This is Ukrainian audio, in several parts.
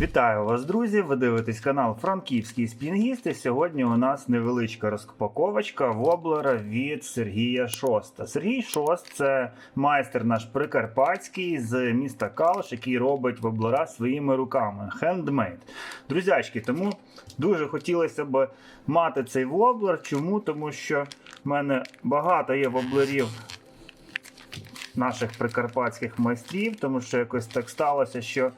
Вітаю вас, друзі! Ви дивитесь канал Франківський Спінгіст. І сьогодні у нас невеличка розпаковочка воблера від Сергія Шоста. Сергій Шост це майстер наш прикарпатський з міста Калуш, який робить воблера своїми руками. Хендмейд. Друзячки, тому дуже хотілося б мати цей воблер. Чому? Тому що в мене багато є воблерів наших прикарпатських майстрів, тому що якось так сталося, що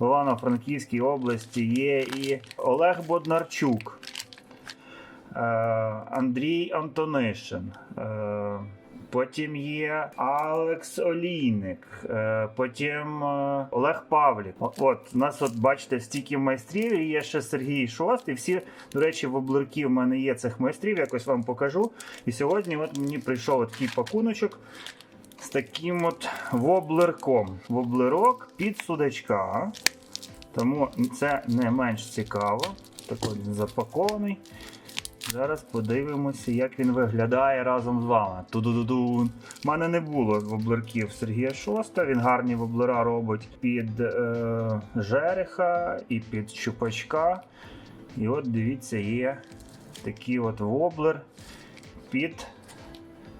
в Івано-Франківській області є і Олег Боднарчук, е, Андрій Антонишин. е, Потім є Алекс Олійник, е, потім Олег Павлік. От у нас, от бачите, стільки майстрів, і є ще Сергій Шост. І всі, до речі, воблерки в мене є цих майстрів, якось вам покажу. І сьогодні от мені прийшов такий пакуночок з таким от воблерком. Воблерок під судачка. Тому це не менш цікаво. Так от він запакований. Зараз подивимося, як він виглядає разом з вами. Ту-ду-ду-ду. У мене не було воблерків Сергія Шоста. Він гарні воблера робить під е, жереха і під щупачка. І от дивіться, є такий от воблер під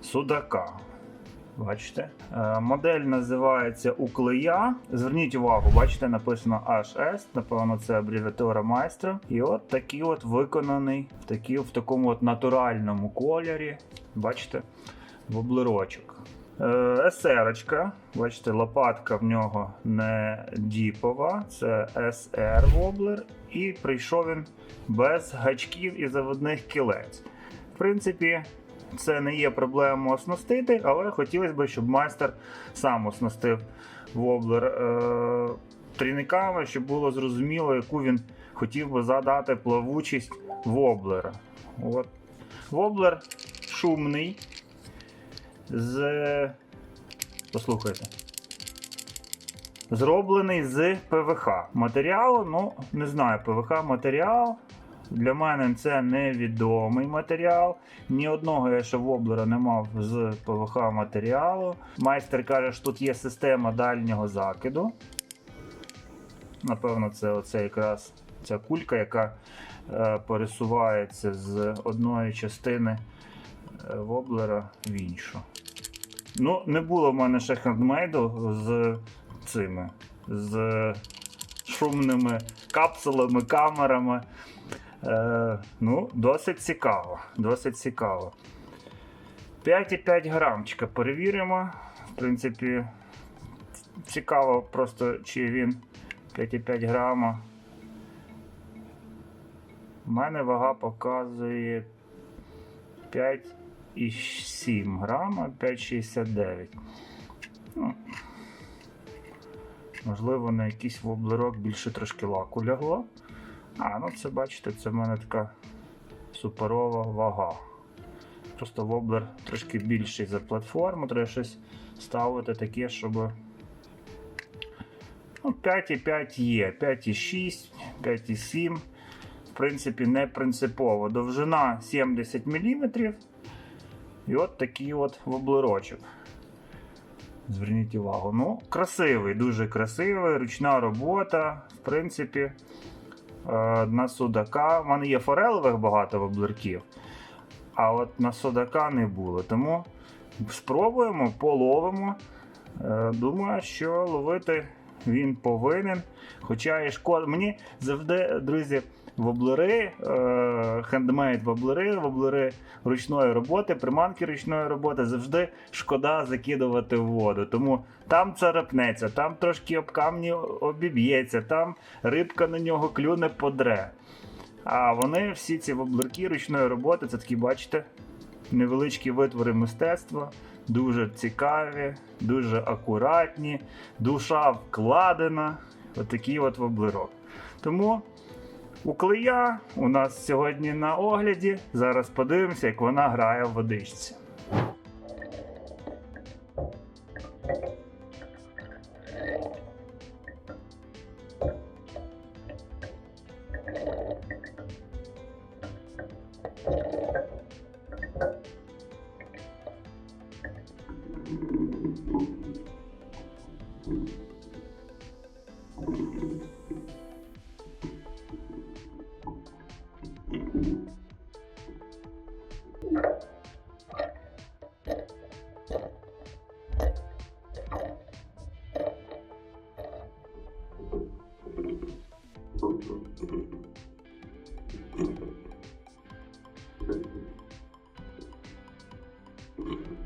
судака. Бачите? Е, Модель називається Уклея. Зверніть увагу, бачите, написано HS, напевно, це абревіатура майстра. І от такий от виконаний в, в такому от натуральному кольорі. Бачите, воблерочок. Е, СР, бачите, лопатка в нього не діпова, це SR воблер. І прийшов він без гачків і заводних кілець. В принципі, це не є проблемою оснастити, але хотілося б, щоб майстер сам оснастив воблер е- трійниками, щоб було зрозуміло, яку він хотів би задати плавучість воблера. От. Воблер шумний. З. Послухайте. Зроблений з ПВХ. Матеріал, ну, не знаю, ПВХ матеріал. Для мене це невідомий матеріал. Ні одного я ще воблера не мав з ПВХ матеріалу. Майстер каже, що тут є система дальнього закиду. Напевно, це оце якраз ця кулька, яка е, пересувається з одної частини е, воблера в іншу. Ну, не було в мене ще хендмейду з цими, з шумними капсулами, камерами. Е, ну, досить цікаво. Досить цікаво. 5,5 грамчика перевіримо. В принципі, цікаво просто, чи він 5,5 грама. У мене вага показує 5,7 грама, 5,69. Ну, можливо, на якийсь воблерок більше трошки лаку лягло. А, ну це бачите, це в мене така суперова вага. Просто воблер трошки більший за платформу, треба щось ставити таке, щоб. Ну, 5,5 є, 5,6, 5,7. В принципі, не принципово. Довжина 70 мм. І от такий от воблерочок. Зверніть увагу. Ну, красивий, дуже красивий, ручна робота. В принципі, на судака. У мене є форелевих багато воблерків, а от на судака не було. Тому спробуємо, половимо. Е, Думаю, що ловити він повинен. Хоча і шкода. Мені завжди, друзі, воблери, хендмейд воблери, воблери ручної роботи, приманки ручної роботи завжди шкода закидувати в воду. Тому там царапнеться, там трошки об камні обіб'ється, там рибка на нього клюне подре. А вони всі ці воблерки ручної роботи, це такі, бачите, невеличкі витвори мистецтва, дуже цікаві, дуже акуратні, душа вкладена. Отакий от воблерок. Тому Уклея у нас сьогодні на огляді. Зараз подивимося, як вона грає в водичці. Thank you.